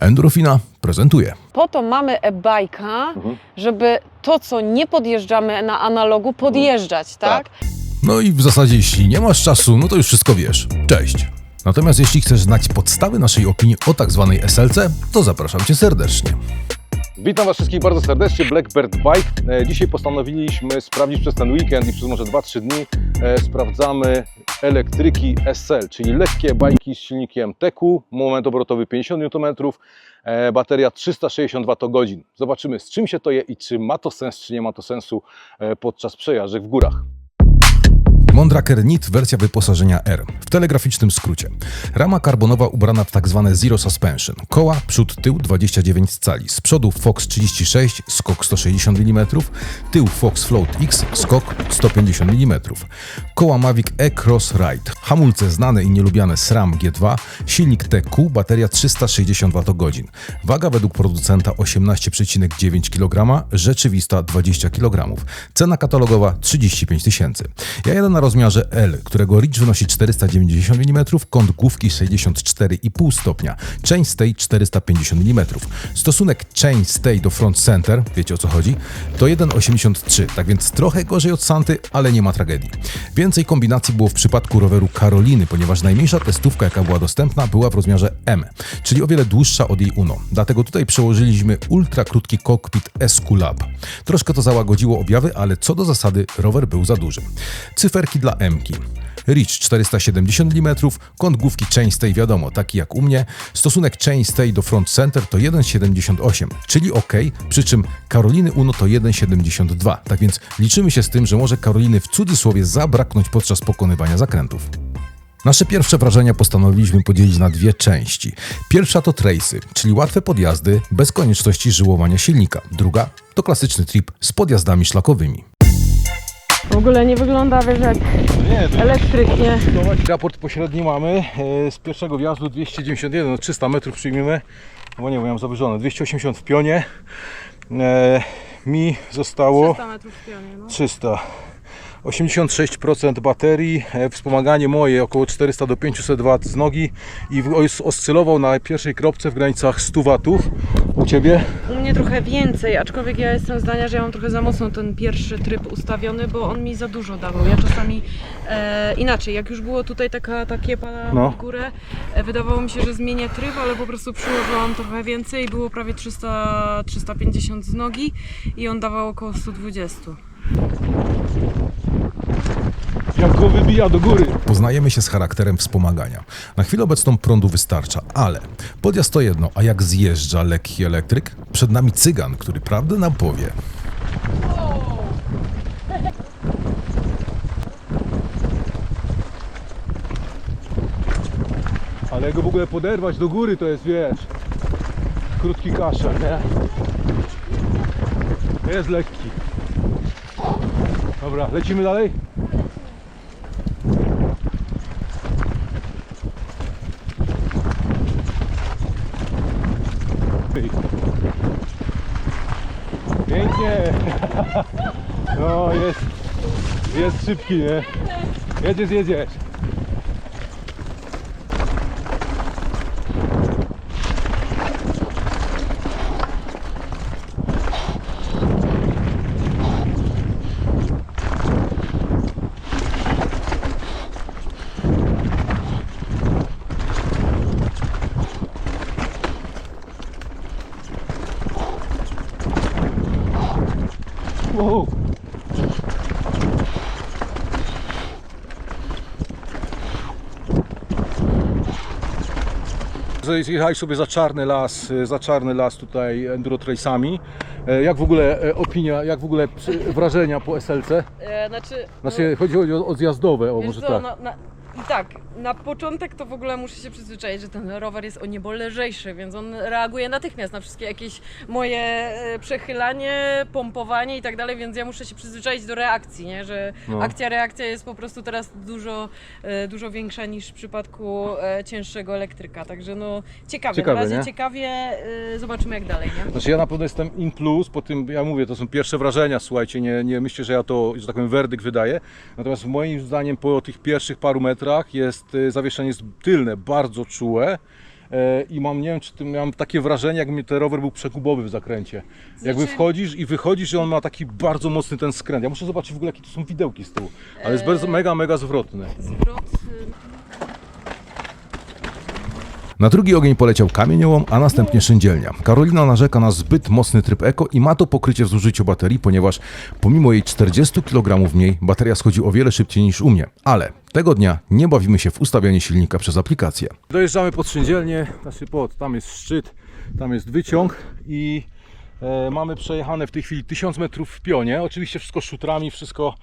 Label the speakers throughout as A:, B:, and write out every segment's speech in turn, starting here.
A: Endorfina prezentuje.
B: Po to mamy e-bajka,
A: Mhm.
B: żeby to, co nie podjeżdżamy na analogu, podjeżdżać, tak?
A: No i w zasadzie, jeśli nie masz czasu, no to już wszystko wiesz. Cześć. Natomiast jeśli chcesz znać podstawy naszej opinii o tak zwanej SLC, to zapraszam Cię serdecznie.
C: Witam Was wszystkich bardzo serdecznie, Blackbird Bike. E, Dzisiaj postanowiliśmy sprawdzić przez ten weekend i przez może 2-3 dni e, sprawdzamy elektryki SL, czyli lekkie bajki z silnikiem TEKU, moment obrotowy 50 Nm, e, bateria 360 Wh. Zobaczymy z czym się to je i czy ma to sens, czy nie ma to sensu e, podczas przejażdżek w górach.
A: Mondraker NIT wersja wyposażenia R. W telegraficznym skrócie. Rama karbonowa ubrana w tzw. Zero Suspension. Koła, przód, tył 29 cali. Z przodu Fox 36, skok 160 mm. Tył Fox Float X, skok 150 mm. Koła Mavic E-Cross Ride. Hamulce znane i nielubiane SRAM G2. Silnik TQ, bateria 360 Wh. Waga według producenta 18,9 kg, rzeczywista 20 kg. Cena katalogowa 35 tysięcy. Ja jadę na rozmiarze L, którego reach wynosi 490 mm, kąt główki 64,5 stopnia, chain stay 450 mm. Stosunek chain stay do front center, wiecie o co chodzi, to 1,83, tak więc trochę gorzej od Santy, ale nie ma tragedii. Więcej kombinacji było w przypadku roweru Karoliny, ponieważ najmniejsza testówka, jaka była dostępna, była w rozmiarze M, czyli o wiele dłuższa od jej Uno. Dlatego tutaj przełożyliśmy ultra krótki cockpit SQ Lab. Troszkę to załagodziło objawy, ale co do zasady rower był za duży. Cyferki dla M-ki. Reach 470 mm, kąt główki chainstay wiadomo, taki jak u mnie. Stosunek chainstay do front center to 1,78, czyli ok, przy czym Karoliny Uno to 1,72. Tak więc liczymy się z tym, że może Karoliny w cudzysłowie zabraknąć podczas pokonywania zakrętów. Nasze pierwsze wrażenia postanowiliśmy podzielić na dwie części. Pierwsza to trace'y, czyli łatwe podjazdy bez konieczności żyłowania silnika. Druga to klasyczny trip z podjazdami szlakowymi.
B: W ogóle nie wygląda, wiesz, jak
C: Nie,
B: elektryk, nie?
C: Raport pośredni mamy e, z pierwszego wjazdu 291, no 300 metrów przyjmiemy, bo nie, ja mam zawyżone, 280 w pionie. E, mi zostało
B: 300 metrów w pionie, no.
C: 300. 86% baterii, e, wspomaganie moje około 400 do 500 W z nogi i oscylował na pierwszej kropce w granicach 100 W. U Ciebie?
B: U mnie trochę więcej, aczkolwiek ja jestem zdania, że ja mam trochę za mocno ten pierwszy tryb ustawiony, bo on mi za dużo dawał. Ja czasami e, inaczej, jak już było tutaj taka, ta kiepa
C: No.
B: w górę, e, wydawało mi się, że zmienię tryb, ale po prostu przyłożyłam trochę więcej, było prawie 300, 350 z nogi i on dawał około 120.
C: Jak go wybija do góry.
A: Poznajemy się z charakterem wspomagania. Na chwilę obecną prądu wystarcza, ale podjazd to jedno, a jak zjeżdża lekki elektryk? Przed nami cygan, który prawdę nam powie.
C: Ale go w ogóle poderwać do góry to jest, wiesz, krótki kaszel, nie? Jest lekki. Dobra, lecimy dalej? Ej. Pięknie! No jest, jest szybki, nie? Jedziesz, jedziesz. Wow. Zjechałeś sobie za czarny las, za czarny las tutaj enduro trace'ami. E, Jak w ogóle e, opinia, jak w ogóle przy- wrażenia po SLC?
B: E, znaczy,
C: Znaczy chodzi chodzi o, o zjazdowe, o może
B: co,
C: tak.
B: na, na, I tak, na początek to w ogóle muszę się przyzwyczaić, że ten rower jest o niebo lżejszy, więc on reaguje natychmiast na wszystkie jakieś moje e, przechylanie, pompowanie i tak dalej, więc ja muszę się przyzwyczaić do reakcji, nie? że
C: No.
B: akcja, reakcja jest po prostu teraz dużo, e, dużo większa niż w przypadku e, cięższego elektryka, także no ciekawie,
C: Ciekawe,
B: na razie
C: nie?
B: ciekawie, zobaczymy jak dalej, nie?
C: Znaczy ja na pewno jestem in plus, po tym ja mówię, to są pierwsze wrażenia, słuchajcie, nie, nie myślę, że ja to, że tak powiem, werdykt wydaję. Natomiast moim zdaniem po tych pierwszych paru metrach jest y, zawieszenie jest tylne bardzo czułe.
A: e, i mam, nie wiem, czy ty, miałem takie wrażenie, jakby ten rower był przekubowy w zakręcie. Jakby
B: Znaczy-
A: wchodzisz i wychodzisz i on ma taki bardzo mocny ten skręt. Ja muszę zobaczyć w ogóle, jakie to są widełki z tyłu, ale jest bardzo, mega, mega zwrotny.
B: Zwrot.
D: Na drugi ogień poleciał kamieniołom, a następnie szyndzielnia. Karolina narzeka na zbyt mocny tryb eko i ma to pokrycie w zużyciu baterii, ponieważ pomimo jej 40 kg mniej, bateria schodzi o wiele szybciej niż u mnie. Ale tego dnia nie bawimy się w ustawianie silnika przez aplikację.
A: Dojeżdżamy pod szyndzielnię, znaczy pod, tam jest szczyt, tam jest wyciąg i mamy przejechane w tej chwili 1000 metrów w pionie. Oczywiście wszystko szutrami, wszystko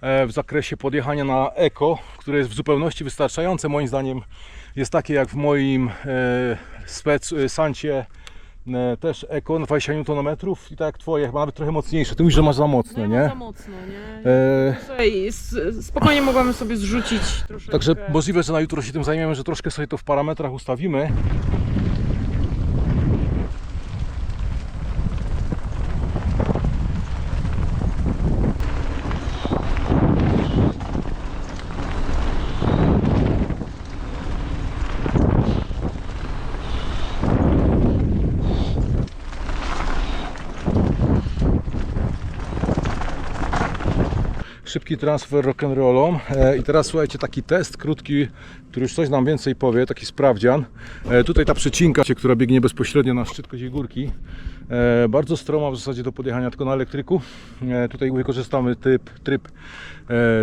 A: e, w zakresie podjechania na eko, które jest w zupełności wystarczające. Moim zdaniem jest takie jak w moim e, spec e, Sancie e, też eko 20 Nm i tak jak twoje, chyba nawet trochę mocniejsze. Ty mówisz, że masz za mocno,
B: No,
A: nie?
B: za mocno, nie?
A: E,
B: s- spokojnie mogłam sobie zrzucić troszeczkę.
A: Także możliwe, że na jutro się tym zajmiemy, że troszkę sobie to w parametrach ustawimy. Szybki transfer rock'n'rollą. E, I teraz słuchajcie, taki test krótki, który już coś nam więcej powie, taki sprawdzian. E, Tutaj ta przecinka, która biegnie bezpośrednio na szczyt Koziej Górki. E, Bardzo stroma w zasadzie do podjechania tylko na elektryku. Tutaj wykorzystamy typ, tryb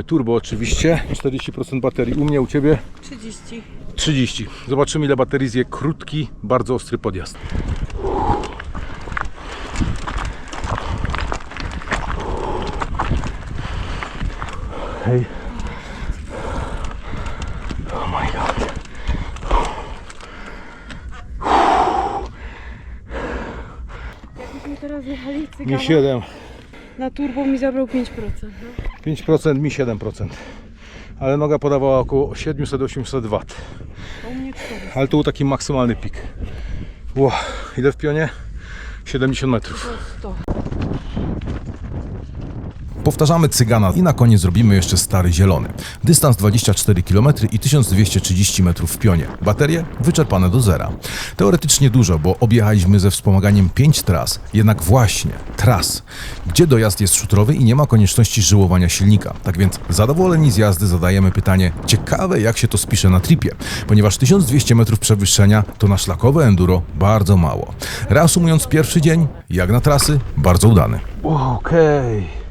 A: turbo oczywiście. 40% baterii u mnie, u Ciebie
B: 30.
A: 30. Zobaczymy ile baterii zje krótki, bardzo ostry podjazd. Hej. Oh my god.
B: Jakbyśmy teraz jechali
A: Mi
B: cygana,
A: 7,
B: na turbo mi zabrał 5%. No.
A: 5%, mi 7%. Ale noga podawała około 700-800 W.
B: A u mnie 4.
A: Ale to był taki maksymalny pik. Wow, ile w pionie? 70 metrów.
B: To 100.
D: Powtarzamy cygana i na koniec zrobimy jeszcze stary zielony. Dystans 24 km i 1230 metrów w pionie. Baterie wyczerpane do zera. Teoretycznie dużo, bo objechaliśmy ze wspomaganiem 5 tras. Jednak właśnie tras, gdzie dojazd jest szutrowy i nie ma konieczności żyłowania silnika. Tak więc zadowoleni z jazdy zadajemy pytanie, ciekawe jak się to spisze na tripie, ponieważ 1200 metrów przewyższenia to na szlakowe enduro bardzo mało. Reasumując pierwszy dzień, jak na trasy, bardzo udany.
A: Okej.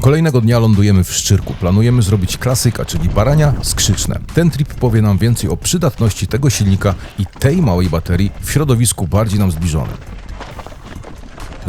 D: Kolejnego dnia lądujemy w Szczyrku. Planujemy zrobić klasyka, czyli barania skrzyczne. Ten trip powie nam więcej o przydatności tego silnika i tej małej baterii w środowisku bardziej nam zbliżonym.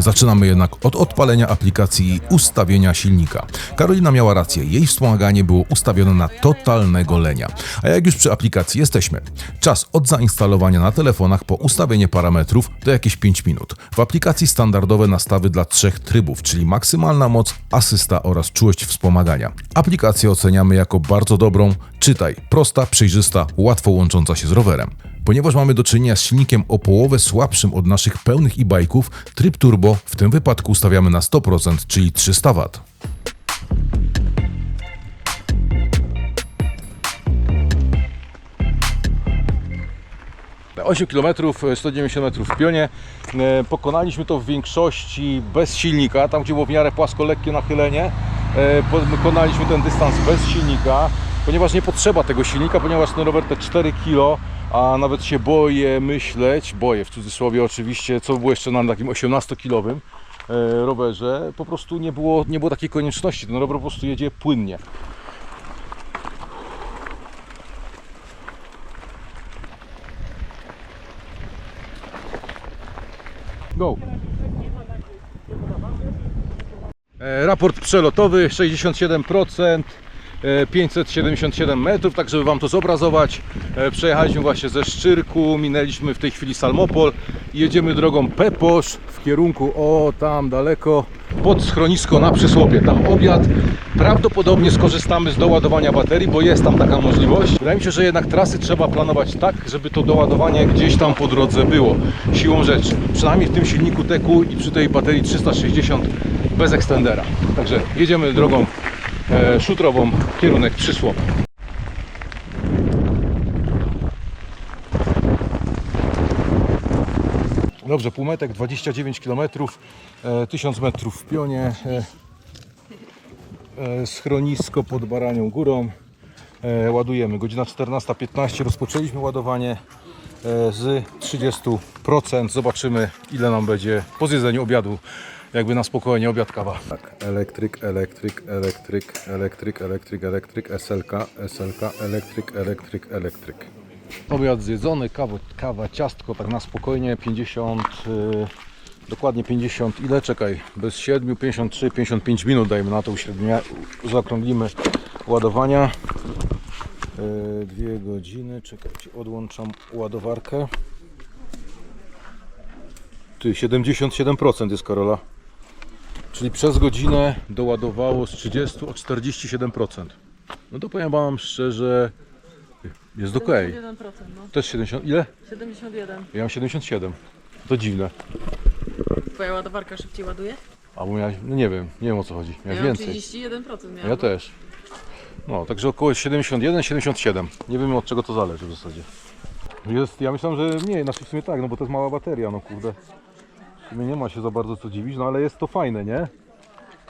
D: Zaczynamy jednak od odpalenia aplikacji i ustawienia silnika. Karolina miała rację, jej wspomaganie było ustawione na totalnego lenia. A jak już przy aplikacji jesteśmy, czas od zainstalowania na telefonach po ustawienie parametrów to jakieś 5 minut. W aplikacji standardowe nastawy dla trzech trybów, czyli maksymalna moc, asysta oraz czułość wspomagania. Aplikację oceniamy jako bardzo dobrą, czytaj, prosta, przejrzysta, łatwo łącząca się z rowerem. Ponieważ mamy do czynienia z silnikiem o połowę słabszym od naszych pełnych e-bike'ów, tryb turbo w tym wypadku ustawiamy na 100%, czyli 300 W.
A: 8 km, 190 metrów w pionie. E, Pokonaliśmy to w większości bez silnika, tam gdzie było w miarę płasko, lekkie nachylenie. E, Pokonaliśmy ten dystans bez silnika, ponieważ nie potrzeba tego silnika, ponieważ ten rower te 4 kg, a nawet się boję myśleć, boję w cudzysłowie oczywiście, co było jeszcze na takim 18-kilowym e, rowerze, po prostu nie było, nie było takiej konieczności, ten rower po prostu jedzie płynnie. Go. E, Raport przelotowy 67%, e, 577 metrów, tak żeby Wam to zobrazować. E, Przejechaliśmy właśnie ze Szczyrku, minęliśmy w tej chwili Salmopol i jedziemy drogą Peposz w kierunku, o tam daleko, pod schronisko na Przysłopie. Tam obiad. Prawdopodobnie skorzystamy z doładowania baterii, bo jest tam taka możliwość. Wydaje mi się, że jednak trasy trzeba planować tak, żeby to doładowanie gdzieś tam po drodze było. Siłą rzeczy. Przynajmniej w tym silniku teku i przy tej baterii 360 bez ekstendera. Także jedziemy drogą e, E, szutrową, kierunek Przysłom. Dobrze, półmetek, 29 km, 1000 metrów w pionie, e, e, schronisko pod Baranią Górą. Ładujemy. Godzina 14.15 rozpoczęliśmy ładowanie z 30%. Zobaczymy ile nam będzie po zjedzeniu obiadu jakby na spokojnie, obiad kawa. Tak, elektryk, elektryk, elektryk, elektryk, elektryk, elektryk, SLK, SLK, elektryk, elektryk, elektryk. Obiad zjedzony, kawa, kawa, ciastko, tak na spokojnie, 50, y, dokładnie 50, ile? Czekaj, bez 7, 53, 55 minut dajmy na to, uśrednia, zaokrąglimy ładowania. Y, Dwie godziny, czekajcie, odłączam ładowarkę. Ty, 77% jest Karola. Czyli przez godzinę doładowało z 30 o 47%. No to powiem Wam szczerze, jest ok.
B: 1%, no.
A: Też 70, ile?
B: 71.
A: Ja mam 77. To dziwne.
B: Twoja ładowarka szybciej ładuje?
A: Albo miałeś, no nie wiem, nie wiem o co chodzi. Miałeś
B: ja
A: więcej.
B: 31% miałam.
A: Ja też. No, także około 71, 77. Nie wiemy od czego to zależy w zasadzie. Jest, ja myślałem, że mniej, znaczy w sumie tak, no bo to jest mała bateria, no kurde. Nie ma się za bardzo co dziwić, no ale jest to fajne, nie?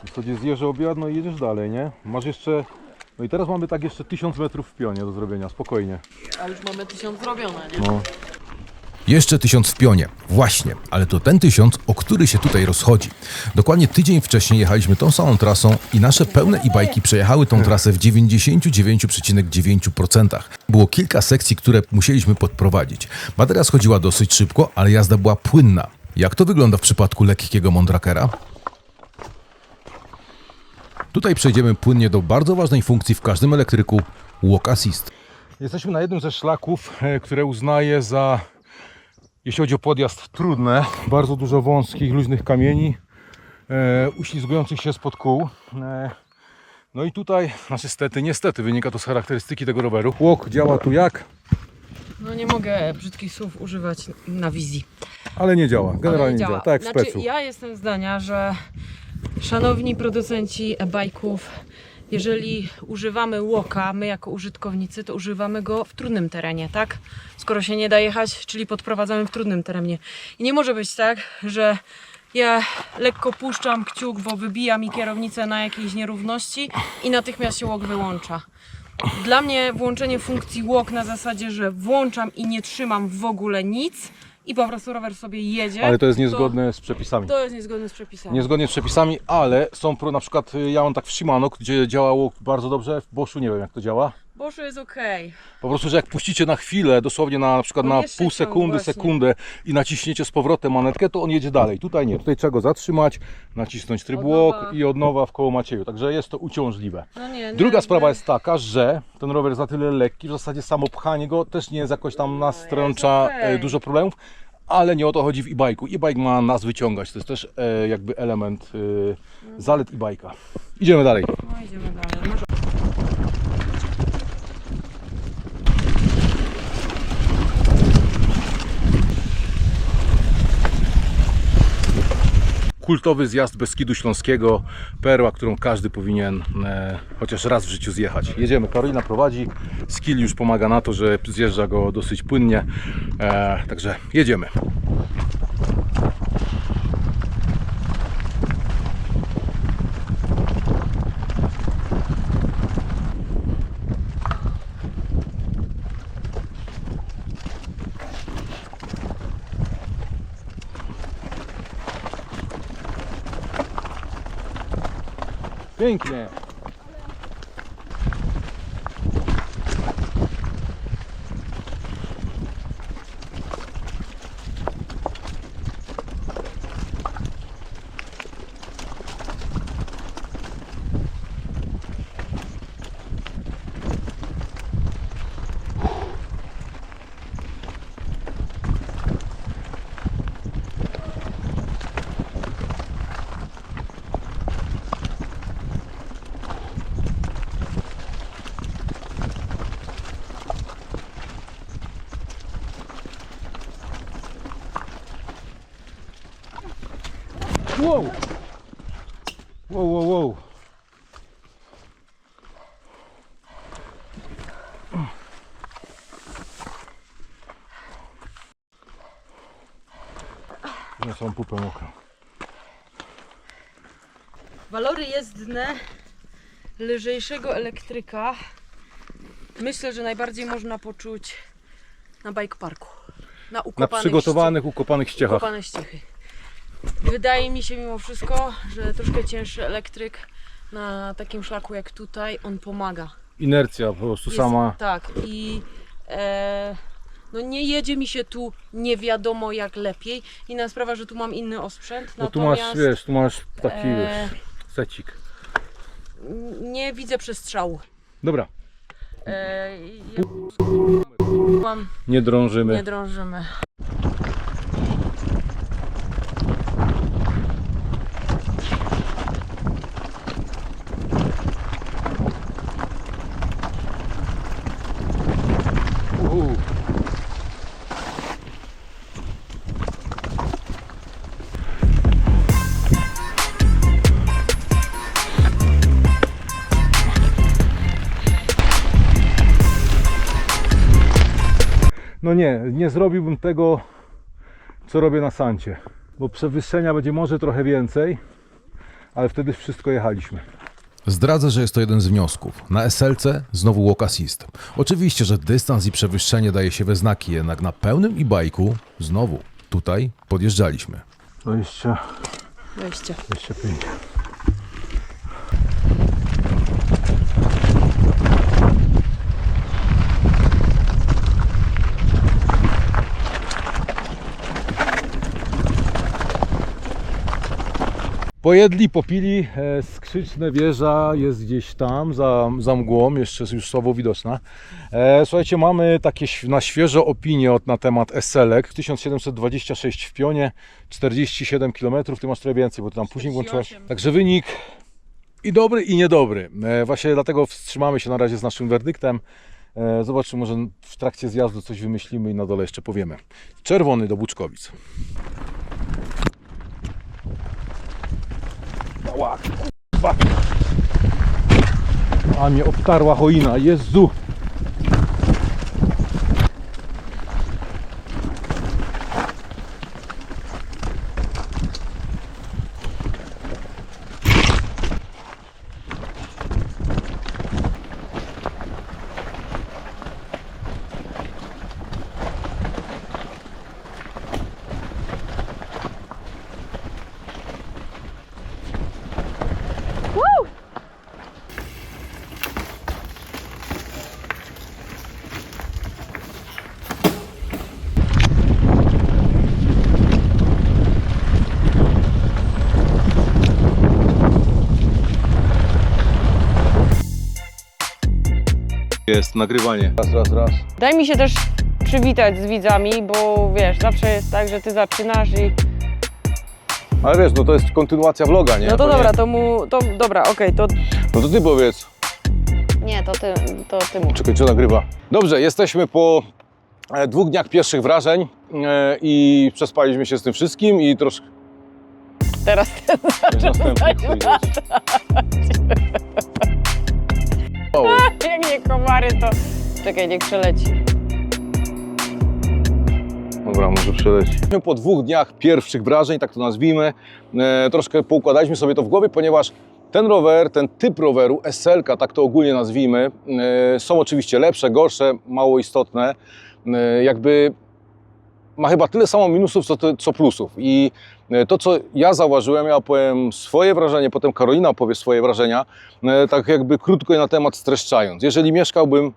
A: W zasadzie zjeżdżę obiad, no i jedziesz dalej, nie? Masz jeszcze, no i teraz mamy tak jeszcze 1000 metrów w pionie do zrobienia, spokojnie.
B: A już mamy 1000 zrobione, nie?
A: No.
D: Jeszcze tysiąc w pionie. Właśnie, ale to ten tysiąc, o który się tutaj rozchodzi. Dokładnie tydzień wcześniej jechaliśmy tą samą trasą i nasze pełne e-bajki przejechały tą trasę w 99,9%. Było kilka sekcji, które musieliśmy podprowadzić. Bateria schodziła dosyć szybko, ale jazda była płynna. Jak to wygląda w przypadku lekkiego Mondrakera? Tutaj przejdziemy płynnie do bardzo ważnej funkcji w każdym elektryku Walk Assist.
A: Jesteśmy na jednym ze szlaków, e, które uznaję za, jeśli chodzi o podjazd, trudne. Bardzo dużo wąskich, luźnych kamieni, e, uślizgujących się spod kół. E, no i tutaj, znaczy stety, niestety, wynika to z charakterystyki tego roweru. Łok działa tu jak,
B: No nie mogę brzydkich słów używać na wizji.
A: ale nie działa. Generalnie
B: Ale
A: nie działa. Tak jak w
B: znaczy,
A: specu.
B: ja jestem zdania, że szanowni producenci e-bajków, jeżeli używamy łoka, my jako użytkownicy, to używamy go w trudnym terenie, tak? Skoro się nie da jechać, czyli podprowadzamy w trudnym terenie. I nie może być tak, że ja lekko puszczam kciuk, bo wybija mi kierownicę na jakiejś nierówności i natychmiast się łok wyłącza. Dla mnie włączenie funkcji walk na zasadzie, że włączam i nie trzymam w ogóle nic i po prostu rower sobie jedzie.
A: Ale to jest niezgodne z przepisami.
B: To jest niezgodne z przepisami.
A: Niezgodnie z przepisami, ale są pro, na przykład ja mam tak w Shimano, gdzie działało bardzo dobrze, w Boschu nie wiem jak to działa.
B: Boszu jest ok.
A: Po prostu, że jak puścicie na chwilę, dosłownie na, na przykład
B: On
A: na
B: jeszcze
A: pół sekundy,
B: właśnie.
A: sekundę i naciśniecie z powrotem manetkę, to on jedzie dalej. Tutaj nie, tutaj trzeba go zatrzymać, nacisnąć tryb
B: Od
A: walk
B: nowa.
A: i od nowa w koło Macieju, także jest to uciążliwe.
B: No nie, nie,
A: Druga sprawa
B: nie.
A: jest taka, że ten rower jest na tyle lekki, że w zasadzie samo pchanie go też nie jest jakoś tam nastręcza
B: jest okej.
A: e, dużo problemów, ale nie o to chodzi w e-bike'u. E-bike ma nas wyciągać, to jest też e, jakby element e, zalet e-bike'a. Idziemy dalej.
B: No idziemy dalej. Może...
A: kultowy zjazd Beskidu Śląskiego, perła, którą każdy powinien e, chociaż raz w życiu zjechać. Jedziemy, Karolina prowadzi, skill już pomaga na to, że zjeżdża go dosyć płynnie, e, także jedziemy. Pięknie. Wow! Wow, wow, wow. Na całą pupę mokrą.
B: Walory jezdne lżejszego elektryka myślę, że najbardziej można poczuć na bike parku. Na
A: Na przygotowanych, ukopanych
B: ści-
A: ściechach.
B: ukopane ściechy. Wydaje mi się mimo wszystko, że troszkę cięższy elektryk na takim szlaku jak tutaj, on pomaga.
A: Inercja po prostu
B: Jest-
A: sama.
B: Tak i e, no nie jedzie mi się tu nie wiadomo jak lepiej. Inna sprawa, że tu mam inny osprzęt,
A: No tu masz,
B: natomiast
A: wiesz, tu masz taki,
B: e,
A: wiesz, secik.
B: nie widzę przestrzału.
A: Dobra,
B: E, ja mam,
A: nie drążymy.
B: nie drążymy.
A: No nie, nie zrobiłbym tego, co robię na Sancie, bo przewyższenia będzie może trochę więcej, ale wtedy wszystko jechaliśmy.
D: Zdradzę, że jest to jeden z wniosków. Na SLC znowu walk assist. Oczywiście, że dystans i przewyższenie daje się we znaki, jednak na pełnym e-bike'u znowu tutaj podjeżdżaliśmy.
A: 20,
B: Wejście.
A: 25. Pojedli, popili, e, skrzyczne wieża jest gdzieś tam za, za mgłą, jeszcze jest już słabo widoczna. E, słuchajcie, mamy takie na świeżo opinie od, na temat SL-ek. 1726 w pionie, 47 km, ty masz trochę więcej, bo ty tam później włączyłaś.
B: 48.
A: Także wynik i dobry i niedobry. E, właśnie dlatego wstrzymamy się na razie z naszym werdyktem. Zobaczymy, może w trakcie zjazdu coś wymyślimy i na dole jeszcze powiemy. Czerwony do Buczkowic. Ała, kurwa. A mnie obtarła choina, Jezu! Jest nagrywanie. Raz, raz, raz.
B: Daj mi się też przywitać z widzami, bo wiesz, zawsze jest tak, że ty zaczynasz i...
A: Ale wiesz, no to jest kontynuacja vloga, nie?
B: No to
A: nie-
B: dobra, to mu... To, dobra, okej, to...
A: No to ty powiedz.
B: Nie, to ty, to ty mów.
A: Czekaj, czy nagrywa? Dobrze, jesteśmy po e, dwóch dniach pierwszych wrażeń e, i przespaliśmy się z tym wszystkim i troszkę...
B: Teraz ten
A: Wiesz, następny.
B: Jak nie komary, to... Czekaj, niech przeleci.
A: Dobra, może przeleci. Po dwóch dniach pierwszych wrażeń, tak to nazwijmy, e, troszkę poukładaliśmy sobie to w głowie, ponieważ ten rower, ten typ roweru, SL-ka, tak to ogólnie nazwijmy, e, są oczywiście lepsze, gorsze, mało istotne. E, jakby ma chyba tyle samo minusów, co, co plusów. I e, to, co ja zauważyłem, ja opowiem swoje wrażenie, potem Karolina opowie swoje wrażenia, e, tak jakby krótko je na temat streszczając. Jeżeli mieszkałbym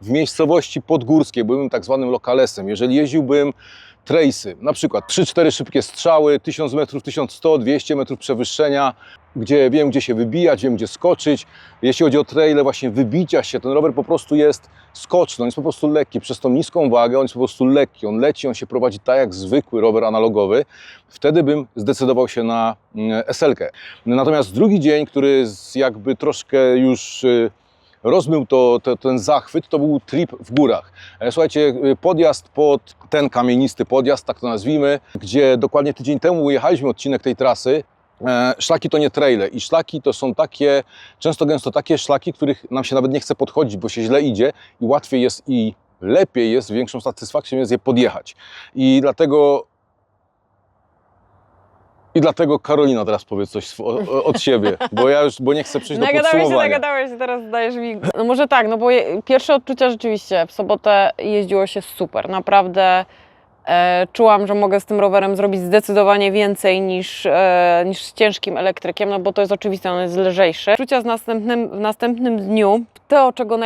A: w miejscowości podgórskiej, byłbym tak zwanym lokalesem, jeżeli jeździłbym trace'y, na przykład 3-4 szybkie strzały, 1000 metrów, 1100, 200 metrów przewyższenia, gdzie wiem, gdzie się wybijać, wiem, gdzie skoczyć. Jeśli chodzi o traile właśnie wybicia się, ten rower po prostu jest skoczny, on jest po prostu lekki. Przez tą niską wagę on jest po prostu lekki, on leci, on się prowadzi tak jak zwykły rower analogowy. Wtedy bym zdecydował się na mm, SL-kę. Natomiast drugi dzień, który z- jakby troszkę już y, rozmył to, to, ten zachwyt, to był trip w górach. E, Słuchajcie, y, podjazd pod ten kamienisty podjazd, tak to nazwijmy, gdzie dokładnie tydzień temu jechaliśmy odcinek tej trasy. E, Szlaki to nie traile i szlaki to są takie, często gęsto takie szlaki, których nam się nawet nie chce podchodzić, bo się źle idzie i łatwiej jest i lepiej jest, większą satysfakcją jest je podjechać. I dlatego I dlatego Karolina teraz powie coś swo- o- od siebie, bo ja już, bo nie chcę przejść do
B: Nagadałeś się,
A: podsumowania.
B: nagadałeś się, teraz dajesz mi... No może tak, no bo je, pierwsze odczucia rzeczywiście, w sobotę jeździło się super, naprawdę czułam, że mogę z tym rowerem zrobić zdecydowanie więcej niż, e, niż z ciężkim elektrykiem, no bo to jest oczywiste, on jest lżejszy. Czucia z następnym, w następnym dniu, to czego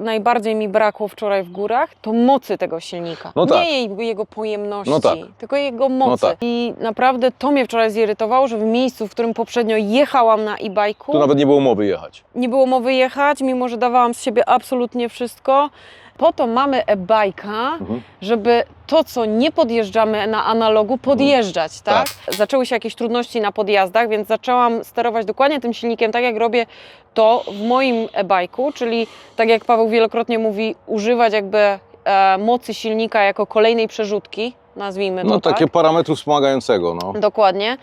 B: najbardziej mi brakło wczoraj w górach, to mocy tego silnika.
A: No tak.
B: Nie jej, jego pojemności,
A: No tak.
B: tylko jego mocy.
A: tak.
B: I naprawdę to mnie wczoraj zirytowało, że w miejscu, w którym poprzednio jechałam na e-bike'u,
A: Tu nawet nie było mowy jechać.
B: nie było mowy jechać, mimo że dawałam z siebie absolutnie wszystko. Po to mamy e-bike'a,
A: Mhm.
B: żeby to, co nie podjeżdżamy na analogu, podjeżdżać, tak? Zaczęły się jakieś trudności na podjazdach, więc zaczęłam sterować dokładnie tym silnikiem, tak jak robię to w moim e-bike'u, czyli tak jak Paweł wielokrotnie mówi, używać jakby e, mocy silnika jako kolejnej przerzutki, nazwijmy to
A: No
B: tak.
A: takie parametru wspomagającego, no.
B: Dokładnie.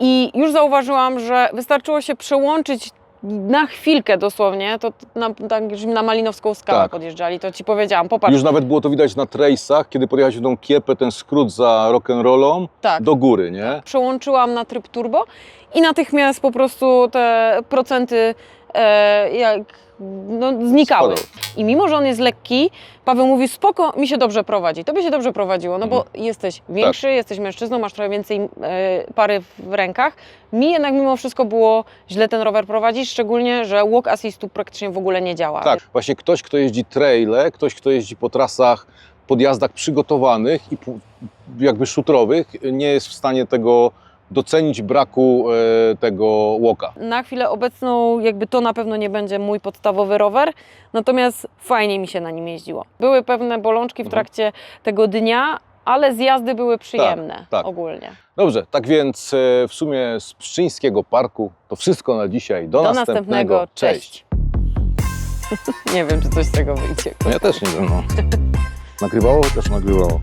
B: I już zauważyłam, że wystarczyło się przełączyć na chwilkę dosłownie, to na, tak, żeśmy na Malinowską skałę
A: Tak.
B: podjeżdżali, to Ci powiedziałam, popatrz,
A: Już nawet było to widać na trace'ach, kiedy podjechać tą kiepę, ten skrót za rock'n'rollą
B: tak,
A: do góry, nie?
B: przełączyłam na tryb turbo i natychmiast po prostu te procenty jak, no, znikały. I mimo, że on jest lekki, Paweł mówi, spoko, mi się dobrze prowadzi. Tobie się dobrze prowadziło, no bo
A: Mhm.
B: jesteś większy, jesteś mężczyzną, masz trochę więcej e, pary w rękach. Mi jednak mimo wszystko było źle ten rower prowadzić, szczególnie, że walk assistu praktycznie w ogóle nie działa.
A: Tak, właśnie ktoś, kto jeździ traile, ktoś, kto jeździ po trasach, podjazdach przygotowanych i jakby szutrowych, nie jest w stanie tego docenić braku e, tego łoka.
B: Na chwilę obecną jakby to na pewno nie będzie mój podstawowy rower, natomiast fajnie mi się na nim jeździło. Były pewne bolączki w
A: Mhm.
B: trakcie tego dnia, ale zjazdy były przyjemne
A: tak.
B: ogólnie.
A: Dobrze, tak więc e, w sumie z Pszczyńskiego Parku to wszystko na dzisiaj. Do,
B: Do
A: następnego.
B: następnego. Cześć. Nie wiem, czy coś z tego wyjdzie.
A: No ja też nie wiem, no. Nagrywało? Też nagrywało.